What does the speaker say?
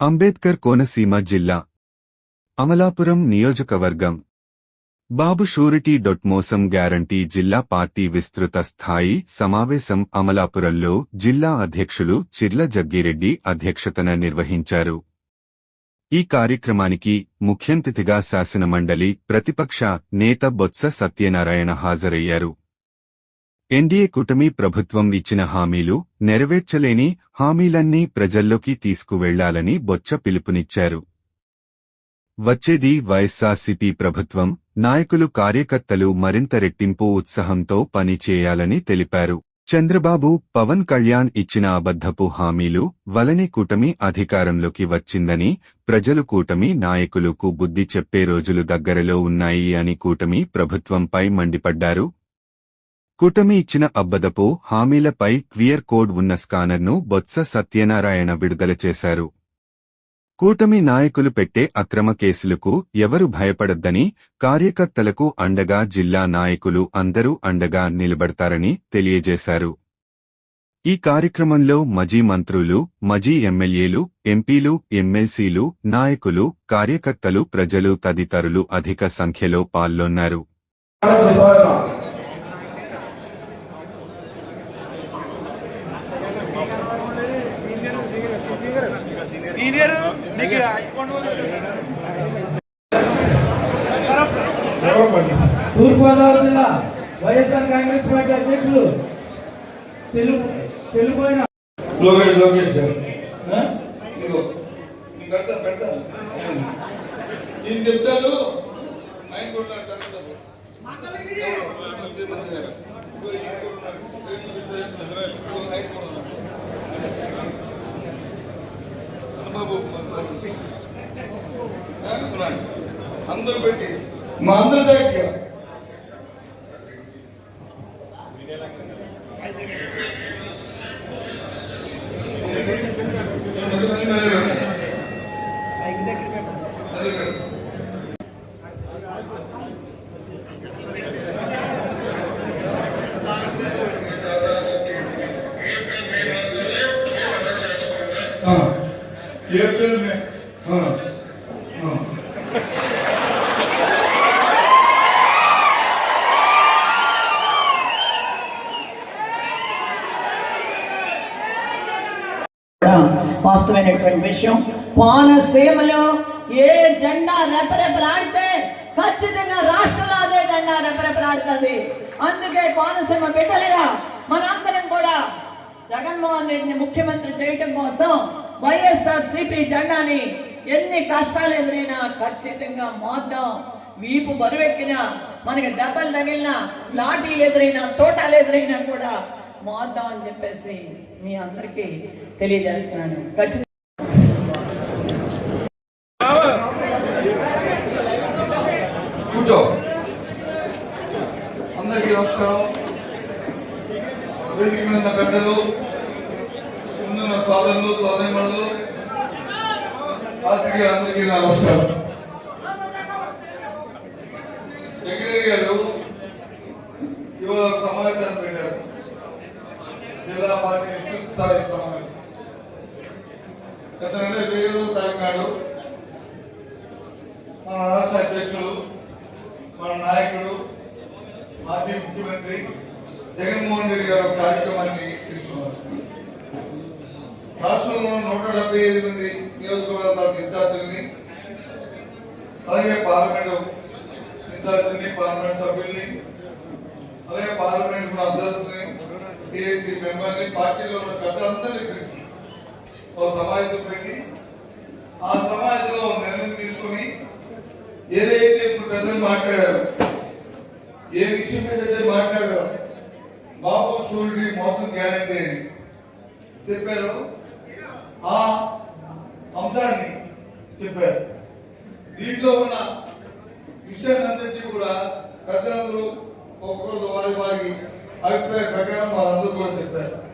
అంబేద్కర్ కోనసీమ జిల్లా అమలాపురం నియోజకవర్గం. Babu surety dot మోసం గ్యారంటీ జిల్లా పార్టీ విస్తృత స్థాయి సమావేశం అమలాపురంలో జిల్లా అధ్యక్షులు చిర్ల జగ్గిరెడ్డి అధ్యక్షతన నిర్వహించారు. ఈ కార్యక్రమానికి ముఖ్యంతిథిగా శాసనమండలి ప్రతిపక్ష నేత బొత్స సత్యనారాయణ హాజరయ్యారు. ఎన్డీఏ కూటమి ప్రభుత్వం ఇచ్చిన హామీలు నెరవేర్చలేని హామీలన్నీ ప్రజల్లోకి తీసుకువెళ్ళాలని బొచ్చ పిలుపునిచ్చారు. వచ్చేది వైఎస్సార్సీపీ ప్రభుత్వం నాయకులు కార్యకర్తలు మరింత రెట్టింపు ఉత్సాహంతో పనిచేయాలని తెలిపారు. చంద్రబాబు పవన్ కళ్యాణ్ ఇచ్చిన అబద్ధపు హామీలు వలని కూటమి అధికారంలోకి వచ్చిందని ప్రజలు కూటమి నాయకులకు బుద్ధి చెప్పే రోజులు దగ్గరలో ఉన్నాయి అని కూటమి ప్రభుత్వంపై మండిపడ్డారు. కూటమి ఇచ్చిన అబ్బదపు హామీలపై క్వియర్ కోడ్ ఉన్న స్కానర్ను బొత్స సత్యనారాయణ విడుదల చేశారు. కూటమి నాయకులు పెట్టే అక్రమ కేసులకు ఎవరు భయపడద్దని కార్యకర్తలకు అండగా జిల్లా నాయకులు అందరూ అండగా నిలబడతారని తెలియజేశారు. ఈ కార్యక్రమంలో మజీ మంత్రులు మజీ ఎమ్మెల్యేలు ఎంపీలు ఎమ్మెల్సీలు నాయకులు కార్యకర్తలు ప్రజలు తదితరులు అధిక సంఖ్యలో పాల్గొన్నారు. సీనియర్ నీకు తూర్పుగోదావరి జిల్లా వైఎస్ఆర్ కాంగ్రెస్ పార్టీ అధ్యక్షులు తెలుగు తెలుగుపోయిన లోకేష్ లోకేష్ సార్. పెడతా పెడతా. చెప్తాను ఆయన కూడా గారు. ఆయన కూడా ఉన్నాడు. చంద్రబాబు ఆ? ఉన్నాడు. అందరూ పెట్టి మా అందరి సాక్షిగా ఏప్రిల్ మే వాస్తవమైనటువంటి విషయం. కోనసీమలో ఏ జెండా రెపరెపలాడితే ఖచ్చితంగా రాష్ట్రంలో అదే జెండా రెపరెపలాడుతుంది. అందుకే కోనసీమ బిడ్డలుగా మనందరం కూడా జగన్మోహన్ రెడ్డిని ముఖ్యమంత్రి చేయటం కోసం వైఎస్ఆర్ సిపి జెండాని ఎన్ని కష్టాలు ఎదురైనా ఖచ్చితంగా మోద్దాం వీపు బరువెక్కినా మనకి దెబ్బలు తగిలినా లాఠీలు ఎదురైనా తోటాలు ఎదురైనా కూడా మోద్దాం అని చెప్పేసి మీ అందరికీ తెలియజేస్తున్నాను. ఖచ్చితంగా అందరికీ నమస్కారం. వేదిక మీద ఉన్న పెద్దలు ముందున్న సోదరులు సోదరిమణులు పాత్రికేయులందరికీ నమస్కారం. వెంకటరెడ్డి గారు ఇవాళ సమావేశాన్ని పెట్టారు. జిల్లా పార్టీ స్థాయి సమావేశం. గత నెల ఇరవై ఐదో మన రాష్ట్ర అధ్యక్షుడు మన నాయకుడు మాజీ ముఖ్యమంత్రి జగన్మోహన్ రెడ్డి గారు కార్యక్రమాన్ని తీసుకున్నారు రాష్ట్రంలో నూట డెబ్బై ఐదు మంది నియోజకవర్గాల విద్యార్థుల్ని అలాగే పార్లమెంటు విద్యార్థుల్ని పార్లమెంట్ సభ్యుల్ని అలాగే పార్లమెంట్ అభ్యర్థుల్ని టీఎస్సీ మెంబర్ని పార్టీలో ఉన్న పెద్దలందరినీ పిలిచి ఒక సమావేశం పెట్టి ఆ సమావేశంలో నిర్ణయం తీసుకుని ఏదైతే ఇప్పుడు పెద్దలు మాట్లాడారు ఏ విషయం మీద అయితే మాట్లాడారు బాబు షూరిటీ మోసం గ్యారంటీ అని చెప్పారు ఆ అంశాన్ని చెప్పారు. దీంట్లో ఉన్న విషయాన్ని అంతటి కూడా ప్రజలందరూ ఒక్కొక్కరు వారి వారి అభిప్రాయ ప్రకారం వాళ్ళందరూ కూడా చెప్పారు.